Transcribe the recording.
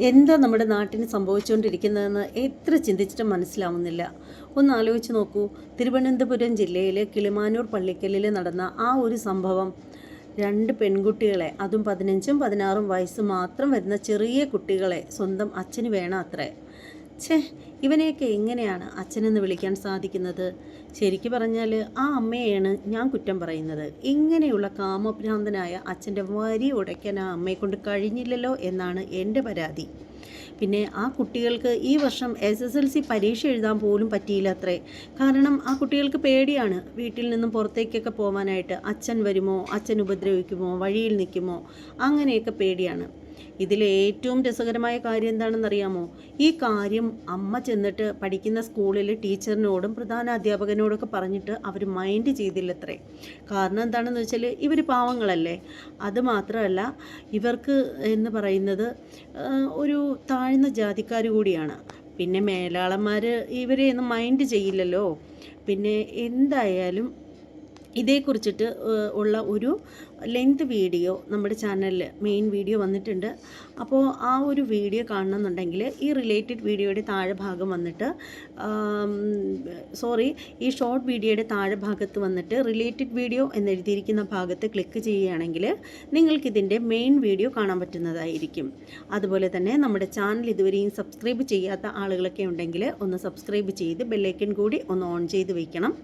എന്താ നമ്മുടെ നാട്ടിന് സംഭവിച്ചുകൊണ്ടിരിക്കുന്നതെന്ന് എത്ര ചിന്തിച്ചിട്ടും മനസ്സിലാവുന്നില്ല. ഒന്ന് ആലോചിച്ച് നോക്കൂ. തിരുവനന്തപുരം ജില്ലയിലെ കിളിമാനൂർ പള്ളിക്കലിൽ നടന്ന ആ ഒരു സംഭവം രണ്ട് പെൺകുട്ടികളെ അതും പതിനഞ്ചും പതിനാറും വയസ്സ് മാത്രം വരുന്ന ചെറിയ കുട്ടികളെ സ്വന്തം അച്ഛന് വേണം അത്രേ. ഛേ ഇവനെയൊക്കെ എങ്ങനെയാണ് അച്ഛനെന്ന് വിളിക്കാൻ സാധിക്കുന്നത്? ശരിക്കു പറഞ്ഞാൽ ആ അമ്മയെയാണ് ഞാൻ കുറ്റം പറയുന്നത്. ഇങ്ങനെയുള്ള കാമഭ്രാന്തനായ അച്ഛന്റെ വരി ഉടയ്ക്കാൻ ആ അമ്മയെ കൊണ്ട് കഴിഞ്ഞില്ലല്ലോ എന്നാണ് എന്റെ പരാതി. പിന്നെ ആ കുട്ടികൾക്ക് ഈ വർഷം എസ് എസ് എൽ സി പരീക്ഷ എഴുതാൻ പോലും പറ്റിയില്ല അത്രേ കാരണം ആ കുട്ടികൾക്ക് പേടിയാണ് വീട്ടിൽ നിന്നും പുറത്തേക്കൊക്കെ പോകാനായിട്ട് അച്ഛൻ വരുമോ? അച്ഛൻ ഉപദ്രവിക്കുമോ? വഴിയിൽ നിൽക്കുമോ? അങ്ങനെയൊക്കെ പേടിയാണ്. ഇതിൽ ഏറ്റവും രസകരമായ കാര്യം എന്താണെന്നറിയാമോ ഈ കാര്യം അമ്മ ചെന്നിട്ട് പഠിക്കുന്ന സ്കൂളിൽ ടീച്ചറിനോടും പ്രധാന അധ്യാപകനോടൊക്കെ പറഞ്ഞിട്ട് അവർ മൈൻഡ് ചെയ്തില്ലത്രേ. കാരണം എന്താണെന്ന് വെച്ചാൽ ഇവർ പാവങ്ങളല്ലേ. അത് മാത്രമല്ല ഇവർക്ക് എന്ന് പറയുന്നത് ഒരു താഴ്ന്ന ജാതിക്കാർ കൂടിയാണ്. പിന്നെ മേലാളന്മാർ ഇവരെയൊന്നും മൈൻഡ് ചെയ്യില്ലല്ലോ. പിന്നെ എന്തായാലും ഇതേക്കുറിച്ചിട്ട് ഉള്ള ഒരു ലെങ്ത് വീഡിയോ നമ്മുടെ ചാനലിൽ മെയിൻ വീഡിയോ വന്നിട്ടുണ്ട്. അപ്പോൾ ആ ഒരു വീഡിയോ കാണണമെന്നുണ്ടെങ്കിൽ ഈ റിലേറ്റഡ് വീഡിയോയുടെ താഴെ ഭാഗം വന്നിട്ട് സോറി ഈ ഷോർട്ട് വീഡിയോയുടെ താഴെ ഭാഗത്ത് വന്നിട്ട് റിലേറ്റഡ് വീഡിയോ എന്നെഴുതിയിരിക്കുന്ന ഭാഗത്ത് ക്ലിക്ക് ചെയ്യുകയാണെങ്കിൽ നിങ്ങൾക്കിതിന്റെ മെയിൻ വീഡിയോ കാണാൻ പറ്റുന്നതായിരിക്കും. അതുപോലെ തന്നെ നമ്മുടെ ചാനൽ ഇതുവരെയും സബ്സ്ക്രൈബ് ചെയ്യാത്ത ആളുകളൊക്കെ ഉണ്ടെങ്കിൽ ഒന്ന് സബ്സ്ക്രൈബ് ചെയ്ത് ബെല്ലേക്കൻ കൂടി ഒന്ന് ഓൺ ചെയ്ത് വയ്ക്കണം.